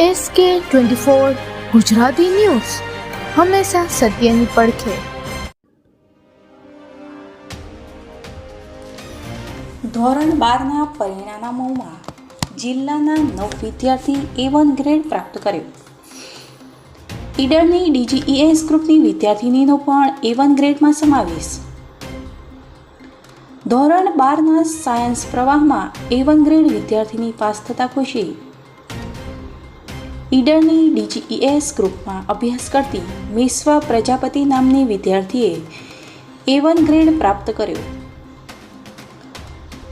S કે twenty four Gujarati news. હંમેશા સત્યની પડખે. ધોરણ બારના પરિણામોમાં જિલ્લાના નવ વિદ્યાર્થી એ વન ગ્રેડ પ્રાપ્ત કર્યો. ઈડરની ડીજીઈએસ ગ્રુપની વિદ્યાર્થીનીનો પણ એ વન ગ્રેડમાં સમાવેશ. ધોરણ બારના સાયન્સ પ્રવાહમાં એ વન ગ્રેડ વિદ્યાર્થીની પાસ થતા ખુશી ઈડરની ડીજીઈએસ ગ્રુપમાં અભ્યાસ કરતી મિશ્વા પ્રજાપતિ નામની વિદ્યાર્થીએ એ વન ગ્રેડ પ્રાપ્ત કર્યો.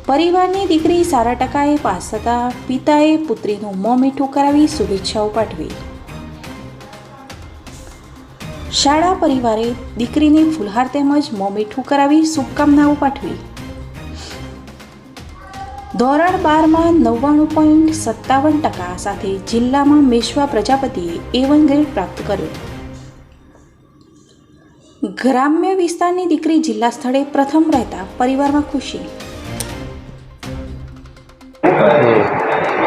પરિવારની દીકરી સારા ટકાએ પાસ થતાં પિતાએ પુત્રીનું મોં મીઠું કરાવી શુભેચ્છાઓ પાઠવી. શાળા પરિવારે દીકરીને ફુલહાર તેમજ મોં મીઠું કરાવી શુભકામનાઓ પાઠવી. ધોરણ બારમાં નવ્વાણું પોઈન્ટ સત્તાવન ટકા સાથે જિલ્લામાં મેશ્વા પ્રજાપતિએ એ વન ગ્રેડ પ્રાપ્ત કર્યો. ગ્રામ્ય વિસ્તારની દીકરી જિલ્લા સ્થળે પ્રથમ રહેતા પરિવારમાં ખુશી.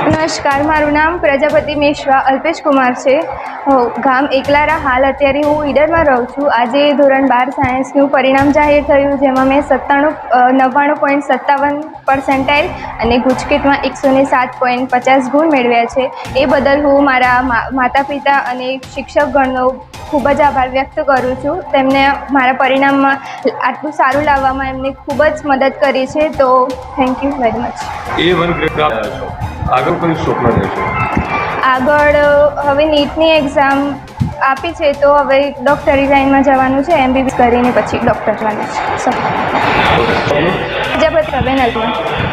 નમસ્કાર, મારું નામ પ્રજાપતિ મિશ્રા અલ્પેશ કુમાર છે. ગામ એકલારા હાલ અત્યારે હું ઈડરમાં રહું છું. આજે ધોરણ બાર સાયન્સનું પરિણામ જાહેર થયું, જેમાં મેં સત્તાણું નવ્વાણું પોઈન્ટ સત્તાવન પર્સન્ટાઇલ અને ગુજકેટમાં એકસો ને સાત પોઈન્ટ પચાસ ગુણ મેળવ્યા છે. એ બદલ હું મારા માતા પિતા અને શિક્ષકગણનો ખૂબ જ આભાર વ્યક્ત કરું છું. તેમને મારા પરિણામમાં આટલું સારું લાવવામાં એમને ખૂબ જ મદદ કરી છે, તો thank you very much A one આગળ કોઈ સ્વપ્ન રહેશે? આગળ હવે નીટની એક્ઝામ આપી છે તો હવે ડૉક્ટરી લાઈનમાં જવાનું છે એમબીબી કરીને પછી ડૉક્ટર બનવાનું છે. પ્રજાપતિ પ્રવેન અલ્પના.